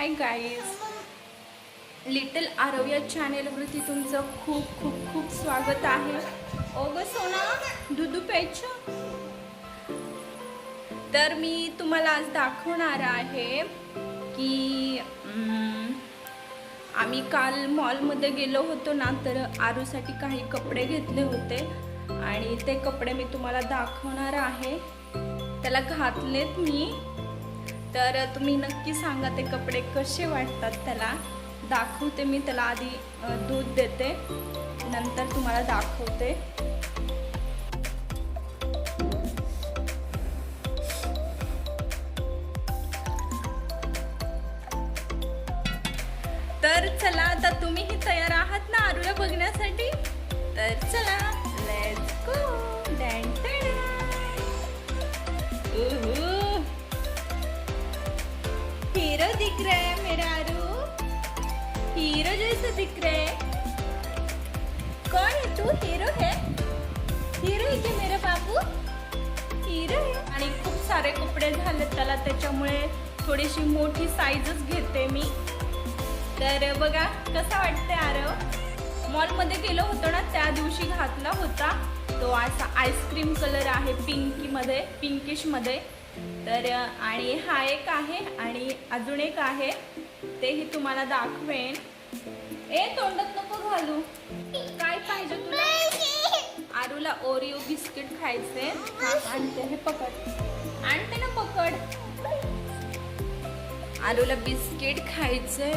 Hi guys little Aarav या चॅनेलवरती तुमचं खूप खूप खूप स्वागत आहे. ओग सोना. दुधू प्यायचं? तर मी तुम्हाला आज दाखवणार आहे की आम्ही काल मॉलमध्ये गेलो होतो ना तर आरूसाठी काही कपडे घेतले होते. आणि ते कपडे मी तुम्हाला दाखवणार आहे. त्याला घातलेत मी. तर तुम्ही नक्की सांगा ते कपडे कसे वाटतात त्याला. दाखवते मी त्याला आधी दूध देते. नंतर तुम्हाला दाखवते. तर चला आता तुम्हीही तयार आहात ना आरूला बघण्यासाठी? तर चला लेट्स गो डॅन दिख रहा है मेरा आरू हीरो जैसा दिख रहा है कौन है तू? हीरो है? हीरो है क्या मेरा बाबू? हीरो है। आणि खूप सारे कपडे झाले त्याला त्याच्यामुळे थोडीशी मोठी साईजच घेते मी. तर बघा कसा वाटते आरव? मॉलमध्ये गेलो होतो ना त्या दिवशी घातला होता. तो असा आईस्क्रीम कलर आहे पिंकीमध्ये पिंकिशमध्ये तर आणि हा एक आहे आणि अजून एक आहे. तेही तुम्हाला दाखवेन. ए तोंडात नको घालू. काय पाहिजे तुला? आरूला ओरिओ बिस्किट खायचे. आणते हे पकड. आणते ना पकड. आरूला बिस्किट खायचे.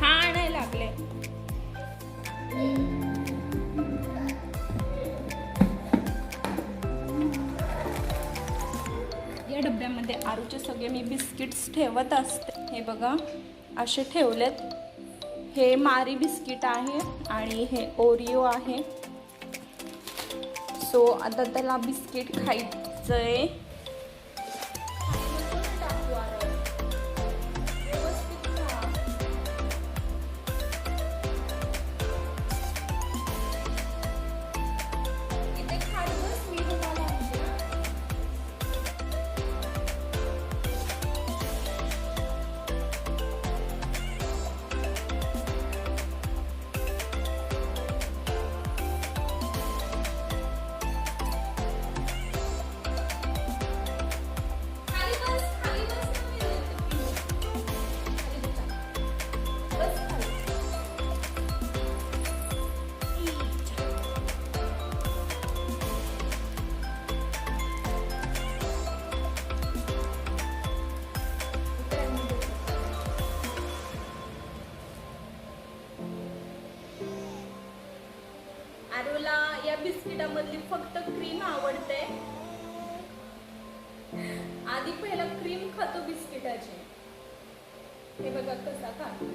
हा आणायला लागले. डब्यामध्ये आरूचे सगळे मी बिस्किट्स ठेवत असते. हे बघा असे ठेवलेत. हे मारी बिस्किट आहे आणि हे ओरिओ आहे. सो आता त्याला बिस्किट खायचं आहे बिस्किटामधली फक्त क्रीम आवडते. आधी पहिला क्रीम खातो बिस्किटाची. हे बघा कसा खातो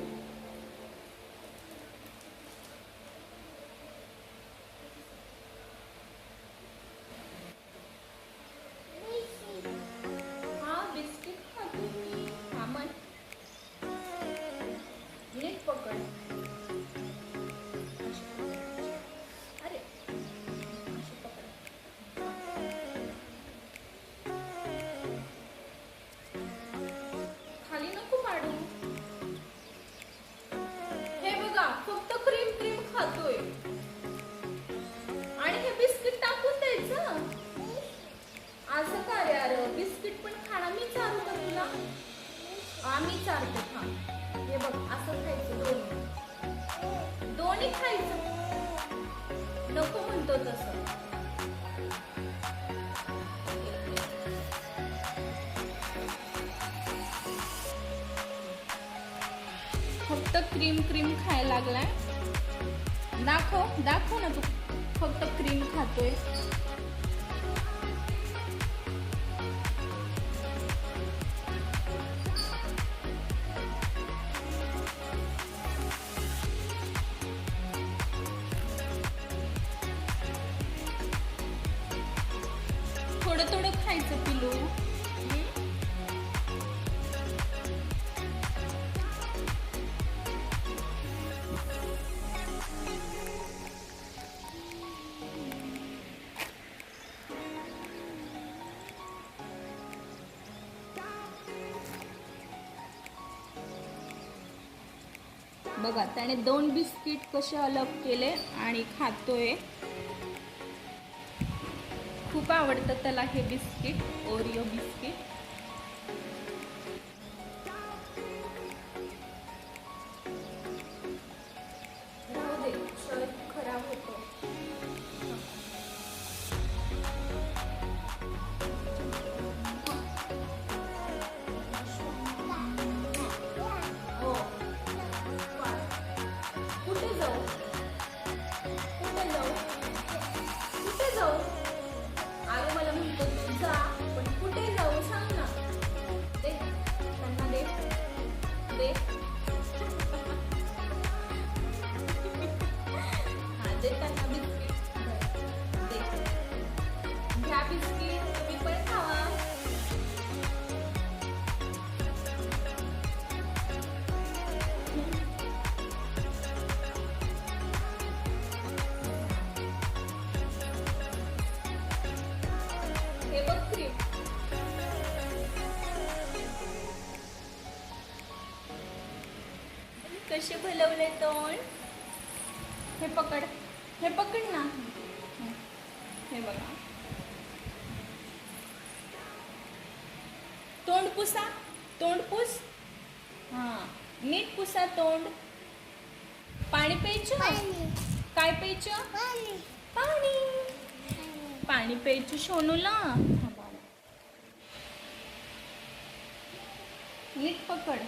आम्ही चारतो खा हे बघ असं खायचं दोन्ही. दोन्ही खायचं. नको म्हणतो तसं. फक्त क्रीम क्रीम खायला लागलाय. दाखव दाखव ना तू. फक्त क्रीम खातोय. खायचं पिलू? बघा त्याने दोन बिस्किट कसे अलग केले आणि खातोय. खूप आवडतं त्याला हे बिस्किट ओरिओ बिस्किट. तोंड. हे पकड. हे पकड ना. हे बघा. तोंड पुसा. तोंड पुस. हा. नीट पुसा तोंड. पाणी प्यायचं? काय प्यायचं? पाणी. पाणी. प्यायचं सोनूला. नीट पकड.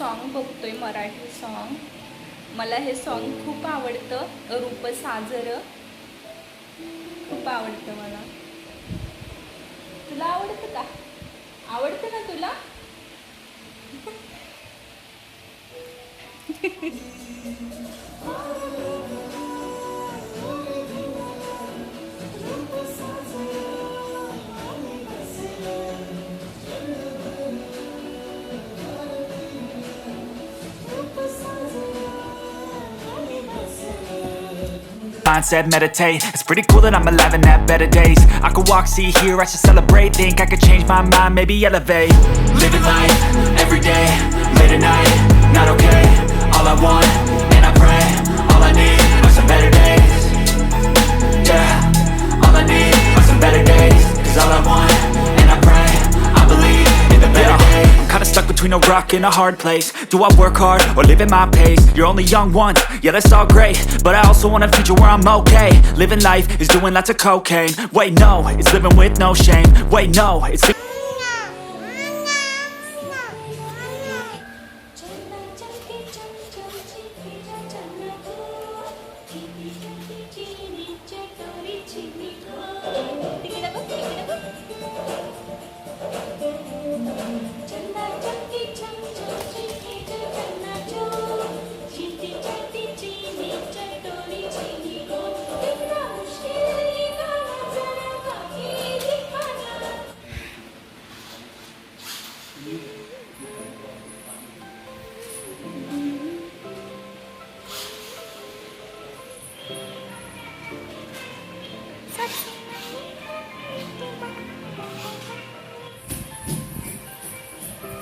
सॉन्ग बघतोय मराठी सॉन्ग मला हे सॉन्ग खूप आवडतं. रूप साजर. खूप आवडतं मला. तुला आवडतं का? आवडतं ना तुला? Mindset, meditate. It's pretty cool that I'm alive and have better days. I could walk, see, hear, I should celebrate. Think I could change my mind, maybe elevate. Living life, every day, late at night, not okay. All I want, rock and a hard place. Do I work hard or live at my pace? You're only young once, yeah, that's all great. But I also want a future where I'm okay. Living life is doing lots of cocaine. Wait, no, it's living with no shame. Wait, no, it's.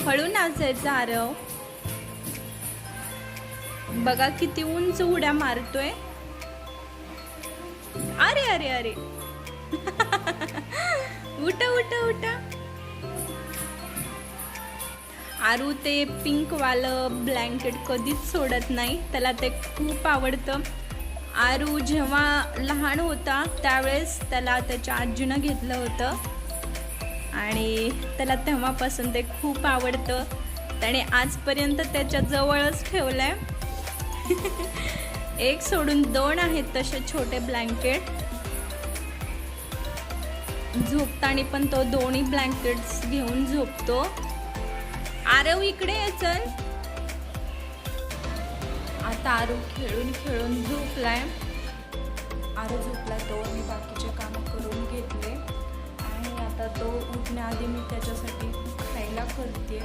हळू नाचायचं आरव. बघा किती उंच उड्या मारतोय. अरे अरे अरे. उठा उठा उठा. आरू ते पिंकवालं ब्लँकेट कधीच सोडत नाही. त्याला ते खूप आवडतं. आरू जेव्हा लहान होता त्यावेळेस त्याला त्याच्या आजीनं घेतलं होतं. आणि त्याला तेव्हापासून ते खूप आवडतं. त्याने आजपर्यंत त्याच्या जवळच आहे एक सोडून दोन आहेत तसे छोटे ब्लँकेट. झोपताना पण तो दोन्ही ब्लँकेट्स घेऊन झोपतो. आरव इकडे ये चल. आता आरू खेळून खेळून झोपलाय. आरू झोपला तो मी बाकीचे कामं करून घेतले. आता तो उठण्याआधी मी त्याच्यासाठी खायला करते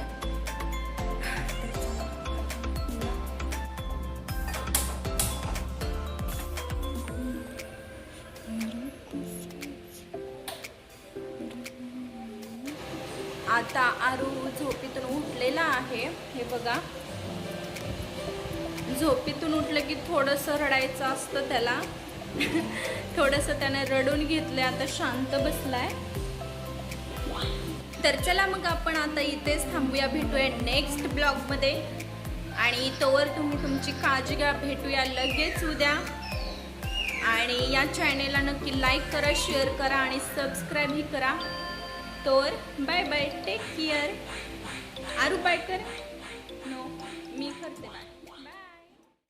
आता आरू झोपेतून उठलेला आहे. हे बघा. झोपेतून उठलं की थोडंसं रडायचं असतं त्याला. थोडंसं त्याने रडून घेतलं आता शांत बसलाय. तर चला मग आपण आता इथेच थांबूया भेटूया नेक्स्ट ब्लॉगमध्ये आणि तोवर तुम्ही तुमची काळजी घ्या भेटूया लगेच उद्या. आणि या चॅनेलला नक्की लाईक करा शेअर करा आणि सबस्क्राईबही करा. तोवर bye bye take care Aaru biker